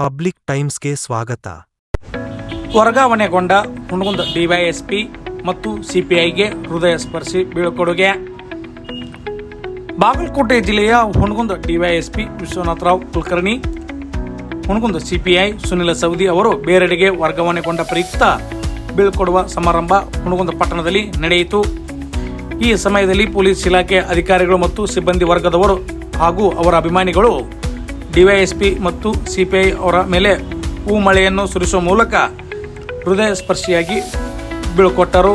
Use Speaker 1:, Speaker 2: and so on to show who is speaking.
Speaker 1: Public ಟೈಮ್ಸ್ಗೆ ಸ್ವಾಗತ.
Speaker 2: ವರ್ಗಾವಣೆಗೊಂಡ Hungund DYSP ಮತ್ತು ಸಿಪಿಐಗೆ ಹೃದಯ ಸ್ಪರ್ಶಿ ಬೀಳ್ಕೊಡುಗೆ. ಬಾಗಲಕೋಟೆ ಜಿಲ್ಲೆಯ ಹುಣಗುಂದ ಡಿವೈಎಸ್ಪಿ ವಿಶ್ವನಾಥರಾವ್ ಕುಲಕರ್ಣಿ, ಹುಣಗುಂದ ಸಿಪಿಐ ಸುನಿಲ ಸೌದಿ ಅವರು ಬೇರೆಡೆಗೆ ವರ್ಗಾವಣೆಗೊಂಡ ಪ್ರಯುಕ್ತ ಬೀಳ್ಕೊಡುವ ಸಮಾರಂಭ ಹುಣಗುಂದ ಪಟ್ಟಣದಲ್ಲಿ ನಡೆಯಿತು. ಈ ಸಮಯದಲ್ಲಿ ಪೊಲೀಸ್ ಇಲಾಖೆ ಅಧಿಕಾರಿಗಳು ಮತ್ತು ಸಿಬ್ಬಂದಿ ವರ್ಗದವರು ಹಾಗೂ ಅವರ ಅಭಿಮಾನಿಗಳು ಡಿವೈಎಸ್ಪಿ ಮತ್ತು ಸಿಪಿಐ ಅವರ ಮೇಲೆ ಹೂ ಮಳೆಯನ್ನು ಸುರಿಸುವ ಮೂಲಕ ಹೃದಯ ಸ್ಪರ್ಶಿಯಾಗಿ ಬೀಳ್ಕೊಟ್ಟರು.